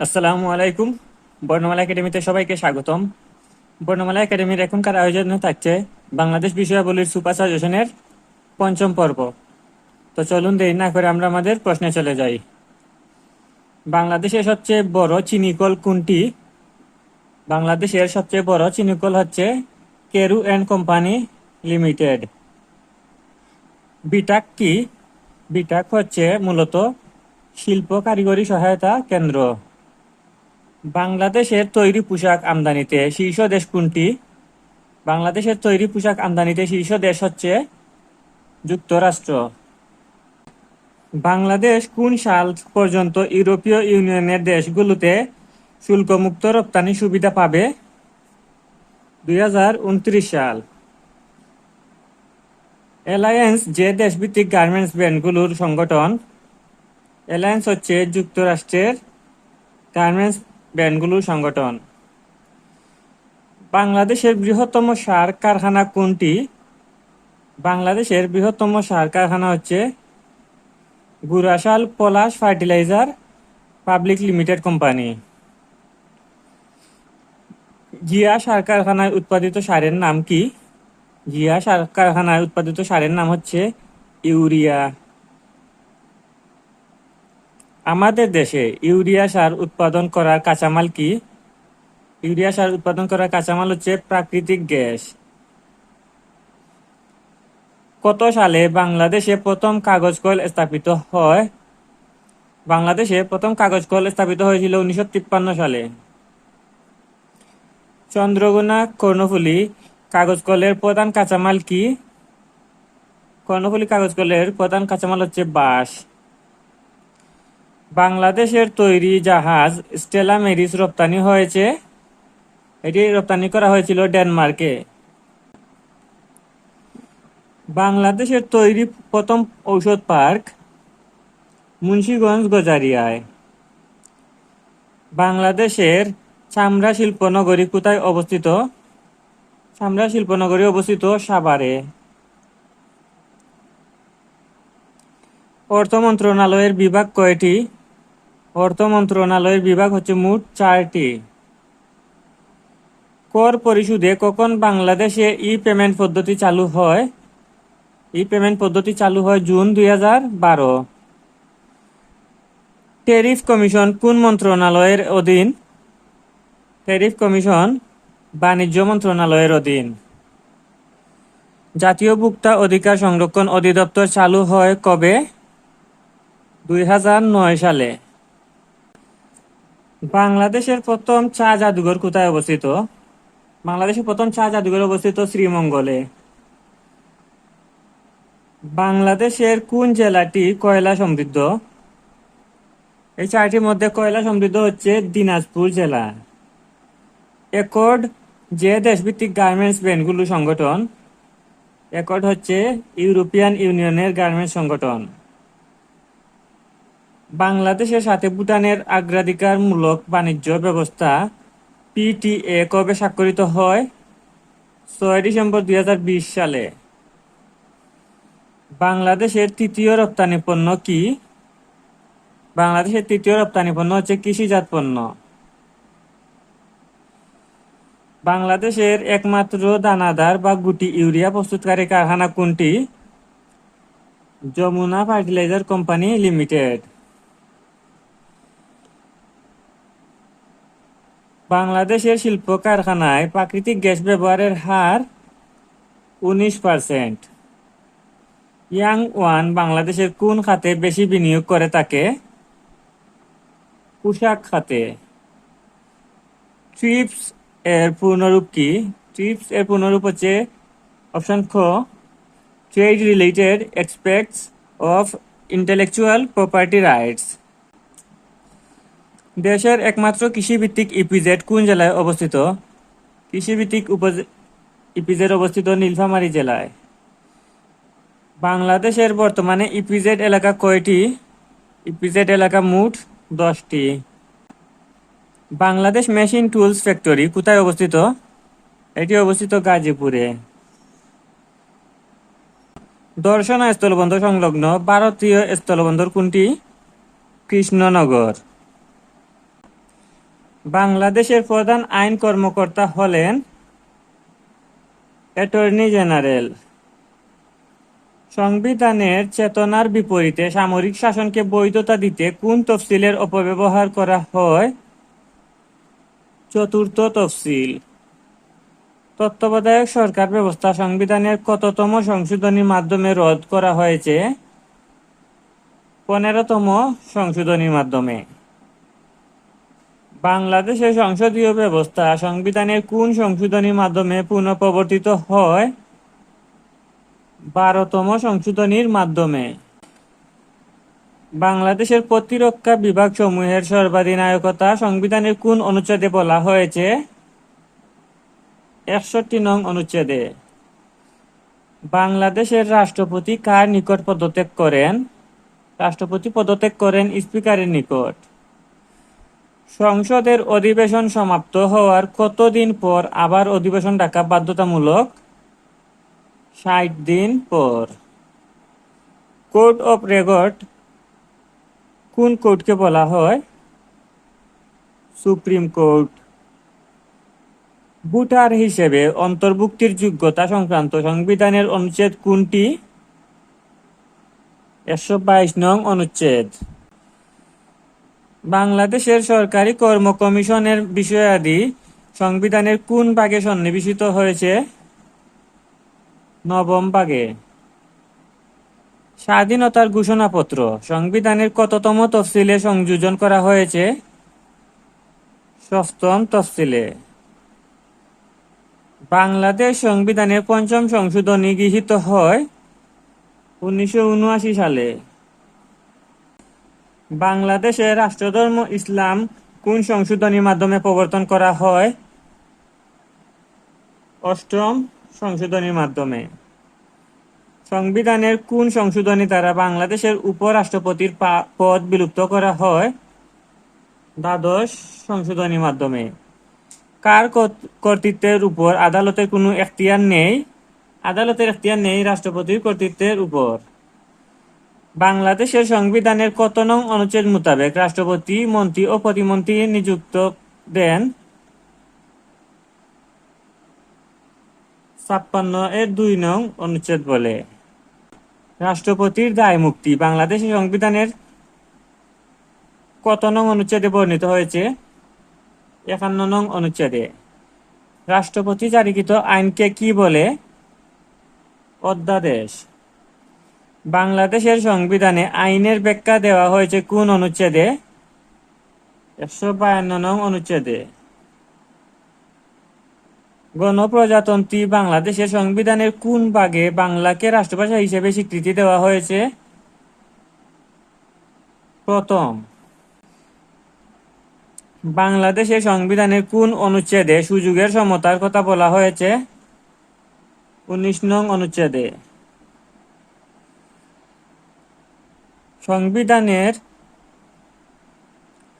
আসসালামু আলাইকুম। বর্ণমালা একাডেমিতে সবাইকে স্বাগতম। বর্ণমালা একাডেমির এখনকার আয়োজনে থাকছে বাংলাদেশ বিষয়াবলীর সুপার সাজেশনের পঞ্চম পর্ব। তো চলুন দেরি না করে আমরা আমাদের প্রশ্নে চলে যাই। বাংলাদেশের সবচেয়ে বড় চিনিকল কোনটি? বাংলাদেশের সবচেয়ে বড় চিনিকল হচ্ছে Carew and company limited. BITAC কি? বিটাক হচ্ছে মূলত শিল্প কারিগরি সহায়তা কেন্দ্র। বাংলাদেশের তৈরি পোশাক আমদানিতে শীর্ষ দেশ কোনটি? বাংলাদেশের তৈরি পোশাক আমদানিতে শীর্ষ দেশ হচ্ছে যুক্তরাষ্ট্র। বাংলাদেশ কোন সাল পর্যন্ত ইউরোপীয় ইউনিয়নের দেশগুলোতে শুল্কমুক্ত রপ্তানি সুবিধা পাবে? দুই হাজার উনত্রিশ সাল। অ্যালায়েন্স যে দেশভিত্তিক গার্মেন্টস ব্র্যান্ডগুলোর সংগঠন অ্যালায়েন্স হচ্ছে যুক্তরাষ্ট্রের গার্মেন্টস ব্র্যান্ডগুলোর সংগঠন। বাংলাদেশের বৃহত্তম সার কারখানা কোনটি? বাংলাদেশের বৃহত্তম সার কারখানা হচ্ছে Ghorashal Palash fertilizer public limited company. Zia সার কারখানায় উৎপাদিত সারের নাম কি? জিয়া সার কারখানায় উৎপাদিত সারের নাম হচ্ছে ইউরিয়া। আমাদের দেশে ইউরিয়া সার উৎপাদন করার কাঁচামাল কি? ইউরিয়া সার উৎপাদন করার কাঁচামাল হচ্ছে প্রাকৃতিক গ্যাস। কত সালে বাংলাদেশে প্রথম কাগজ কল স্থাপিত হয়? বাংলাদেশে প্রথম কাগজ কল স্থাপিত হয়েছিল উনিশশো তিপ্পান্ন সালে। চন্দ্রগুনা কর্ণফুলী কাগজ কলের প্রধান কাঁচামাল কি? কর্ণফুলী কাগজ কলের প্রধান কাঁচামাল হচ্ছে বাঁশ। বাংলাদেশের তৈরি জাহাজ স্টেলা মেরিস রপ্তানি হয়েছে। এটি রপ্তানি করা হয়েছিল ডেনমার্কে। বাংলাদেশের তৈরি প্রথম ঔষধ পার্ক মুন্সিগঞ্জ গজারিয়ায়। বাংলাদেশের চামড়া শিল্পনগরী কোথায় অবস্থিত? চামড়া শিল্পনগরী অবস্থিত সাভারে। অর্থ মন্ত্রণালয়ের বিভাগ কয়টি? অর্থ মন্ত্রণালয়ের বিভাগ হচ্ছে মোট চারটি। কর পরিশোধে কখন বাংলাদেশে ই পেমেন্ট পদ্ধতি চালু হয়? ই পেমেন্ট পদ্ধতি চালু হয় জুন দুই হাজার বারো। ট্যারিফ কমিশন কোন মন্ত্রণালয়ের অধীন? ট্যারিফ কমিশন বাণিজ্য মন্ত্রণালয়ের অধীন। জাতীয় ভোক্তা অধিকার সংরক্ষণ অধিদপ্তর চালু হয় কবে? দুই হাজার নয় সালে। বাংলাদেশের প্রথম চা জাদুঘর কোথায় অবস্থিত? বাংলাদেশের প্রথম চা জাদুঘর অবস্থিত শ্রীমঙ্গলে। বাংলাদেশের কোন জেলাটি কয়লা সমৃদ্ধ? এই চারটির মধ্যে কয়লা সমৃদ্ধ হচ্ছে দিনাজপুর জেলা। একর্ড যে দেশভিত্তিক গার্মেন্টস ব্র্যান্ডগুলো সংগঠন একর্ড হচ্ছে ইউরোপিয়ান ইউনিয়নের গার্মেন্টস সংগঠন। বাংলাদেশের সাথে ভুটানের অগ্রাধিকারমূলক বাণিজ্য ব্যবস্থা পিটিএ কবে স্বাক্ষরিত হয়? ছয় ডিসেম্বর দুই হাজার বিশ সালে। বাংলাদেশের তৃতীয় রপ্তানি পণ্য কি? বাংলাদেশের তৃতীয় রপ্তানি পণ্য হচ্ছে কৃষিজাত পণ্য। বাংলাদেশের একমাত্র দানাদার বা গুটি ইউরিয়া প্রস্তুতকারী কারখানা কোনটি? Jamuna fertilizer company limited. বাংলাদেশের শিল্প কারখানায় প্রাকৃতিক গ্যাস ব্যবহারের হার উনিশ পার্সেন্ট। ইয়াং ওয়ান বাংলাদেশের কোন খাতে বেশি বিনিয়োগ করে থাকে পোশাক খাতে। ট্রিপস এর পূর্ণরূপ কি? ট্রিপস এর পূর্ণরূপ হচ্ছে অপশন খ, trade related aspects of intellectual property rights. দেশের একমাত্র কৃষিভিত্তিক ইপিজেড কোন জেলায় অবস্থিত? কৃষিভিত্তিক ইপিজেড অবস্থিত নীলফামারী জেলায়। বাংলাদেশের বর্তমানে ইপিজেড এলাকা কয়টি? ইপিজেড এলাকা মোট দশটি। বাংলাদেশ মেশিন টুলস ফ্যাক্টরি কোথায় অবস্থিত? এটি অবস্থিত গাজীপুরে। দর্শনা স্থলবন্দর সংলগ্ন ভারতীয় স্থলবন্দর কোনটি? কৃষ্ণনগর। বাংলাদেশের প্রধান আইন কর্মকর্তা হলেন অ্যাটর্নি জেনারেল। সংবিধানের চেতনার বিপরীতে সামরিক শাসনকে বৈধতা দিতে কোন তফসিলের অপব্যবহার করা হয়? চতুর্থ তফসিল। তত্ত্বাবধায়ক সরকার ব্যবস্থা সংবিধানের কততম সংশোধনীর মাধ্যমে রদ করা হয়েছে? পনেরোতম সংশোধনীর মাধ্যমে। বাংলাদেশের সংসদীয় ব্যবস্থা সংবিধানের কোন সংশোধনীর মাধ্যমে পুনঃপ্রবর্তিত হয়? বারোতম সংশোধনীর মাধ্যমে। বাংলাদেশের প্রতিরক্ষা বিভাগ সমূহের সর্বাধিনায়কতা সংবিধানের কোন অনুচ্ছেদে বলা হয়েছে? একষট্টি নং অনুচ্ছেদে। বাংলাদেশের রাষ্ট্রপতি কার নিকট পদত্যাগ করেন? রাষ্ট্রপতি পদত্যাগ করেন স্পিকারের নিকট। সংসদের অধিবেশন সমাপ্ত হওয়ার কতদিন পর আবার অধিবেশন ডাকা বাধ্যতামূলক? ষাট দিন পর। কোড অফ রেকর্ড কোন কোর্টকে বলা হয়? Supreme court. ভোটার হিসেবে অন্তর্ভুক্তির যোগ্যতা সংক্রান্ত সংবিধানের অনুচ্ছেদ কোনটি? একশো বাইশ নং অনুচ্ছেদ। বাংলাদেশের সরকারি কর্ম কমিশনের বিষয়াদি সংবিধানের কোন ভাগে সন্নিবেশিত হয়েছে? নবম ভাগে স্বাধীনতার ঘোষণাপত্র। সংবিধানের কততম তফসিলে সংযোজন করা হয়েছে? ষষ্ঠম তফসিলে। বাংলাদেশ সংবিধানের পঞ্চম সংশোধনী গৃহীত হয় উনিশশো উনআশি সালে। বাংলাদেশের রাষ্ট্রধর্ম, ইসলাম কোন সংশোধনীর মাধ্যমে প্রবর্তন করা হয়? অষ্টম সংশোধনীর মাধ্যমে। সংবিধানের কোন সংশোধনী দ্বারা বাংলাদেশের উপরাষ্ট্রপতির পদ বিলুপ্ত করা হয়? দ্বাদশ সংশোধনীর মাধ্যমে। কার কর্ত- কর্তৃত্বের উপর আদালতের কোনো এখতিয়ার নেই? আদালতের এখতিয়ার নেই রাষ্ট্রপতির কর্তৃত্বের উপর। বাংলাদেশের সংবিধানের কত নং অনুচ্ছেদ মোতাবেক রাষ্ট্রপতি, মন্ত্রী ও প্রতিমন্ত্রী নিযুক্ত দেন? ছাপ্পান্ন এর দুই নং অনুচ্ছেদ বলে। রাষ্ট্রপতির দায় মুক্তি। বাংলাদেশের সংবিধানের কত নং অনুচ্ছেদে বর্ণিত হয়েছে? একান্ন নং অনুচ্ছেদে। রাষ্ট্রপতি জারিকৃত আইনকে কি বলে? অধ্যাদেশ। বাংলাদেশের সংবিধানে আইনের ব্যাখ্যা দেওয়া হয়েছে কোন অনুচ্ছেদে? একশো বায়ান্ন নং অনুচ্ছেদে। গণপ্রজাতন্ত্রী বাংলাদেশের সংবিধানের কোন ভাগে বাংলাকে রাষ্ট্রভাষা হিসেবে স্বীকৃতি দেওয়া হয়েছে? প্রথম, বাংলাদেশের সংবিধানের কোন অনুচ্ছেদে সুযোগের সমতার কথা বলা হয়েছে? উনিশ নং অনুচ্ছেদে। সংবিধানের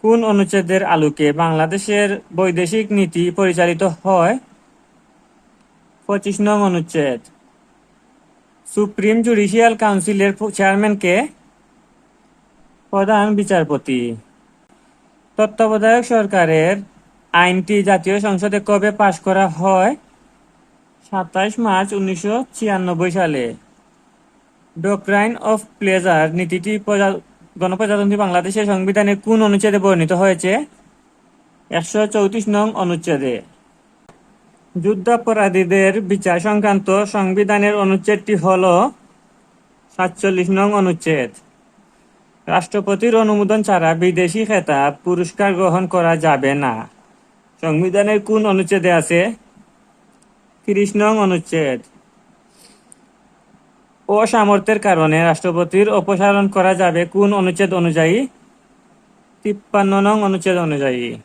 কোন অনুচ্ছেদের আলোকে বাংলাদেশের বৈদেশিক নীতি পরিচালিত হয়? পঁচিশ নং অনুচ্ছেদ। সুপ্রিম জুডিশিয়াল কাউন্সিলের চেয়ারম্যানকে প্রধান বিচারপতি। তত্ত্বাবধায়ক সরকারের আইনটি জাতীয় সংসদে কবে পাশ করা হয়? সাতাইশ মার্চ উনিশশো ছিয়ানব্বই সালে। ডোক্রাইন অফ প্লেজার নীতিটি প্রজা- গণপ্রজাতন্ত্রী বাংলাদেশের সংবিধানে কোন অনুচ্ছেদে বর্ণিত হয়েছে? একশো চৌত্রিশ নং অনুচ্ছেদে। যুদ্ধাপরাধীদের বিচার সংক্রান্ত সংবিধানের অনুচ্ছেদটি হল সাতচল্লিশ নং অনুচ্ছেদ। রাষ্ট্রপতির অনুমোদন ছাড়া বিদেশি খেতাব পুরস্কার গ্রহণ করা যাবে না। সংবিধানের কোন অনুচ্ছেদে আছে? তিরিশ নং অনুচ্ছেদ। অসামর্থ্যের কারণে রাষ্ট্রপতির অপসারণ করা যাবে কোন অনুচ্ছেদ অনুযায়ী? তিপ্পান্ন নং অনুচ্ছেদ অনুযায়ী।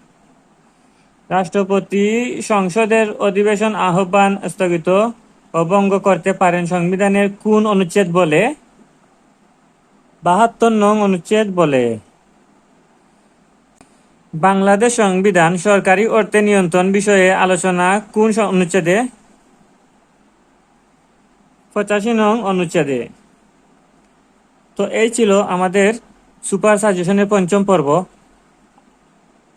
রাষ্ট্রপতি সংসদের অধিবেশন আহ্বান স্থগিত। ও ভঙ্গ করতে পারেন সংবিধানের কোন অনুচ্ছেদ বলে? বাহাত্তর নং অনুচ্ছেদ বলে। বাংলাদেশ সংবিধান সরকারি অর্থে নিয়ন্ত্রণ বিষয়ে আলোচনা কোন অনুচ্ছেদে? পঁচাশি নং অনুচ্ছেদে। তো এই ছিল আমাদের সুপার সাজেশনের পঞ্চম পর্ব।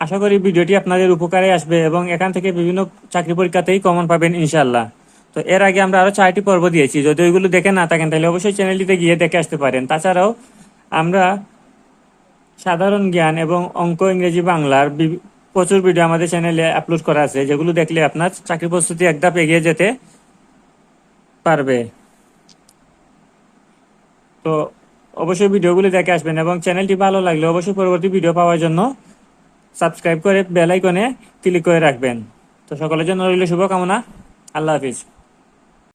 আশা করি ভিডিওটি আপনাদের উপকারে আসবে এবং এখান থেকে বিভিন্ন চাকরি পরীক্ষাতেই কমন পাবেন ইনশাল্লাহ তো এর আগে আমরা আরও চারটি পর্ব দিয়েছি, যদি ওইগুলো দেখে না থাকেন তাহলে অবশ্যই চ্যানেলটিতে গিয়ে দেখে আসতে পারেন। তাছাড়াও আমরা সাধারণ জ্ঞান এবং অঙ্ক ইংরেজি বাংলার প্রচুর ভিডিও আমাদের চ্যানেলে আপলোড করা আছে, যেগুলো দেখলে আপনার চাকরি প্রস্তুতি এক ধাপ এগিয়ে যেতে পারবে। তো অবশ্যই ভিডিওগুলি দেখে আসবেন এবং চ্যানেলটি ভালো লাগলে অবশ্যই পরবর্তী ভিডিও পাওয়ার জন্য সাবস্ক্রাইব করে বেল আইকনে ক্লিক করে রাখবেন। তো সকলের জন্য রইল শুভকামনা। আল্লাহ হাফিজ।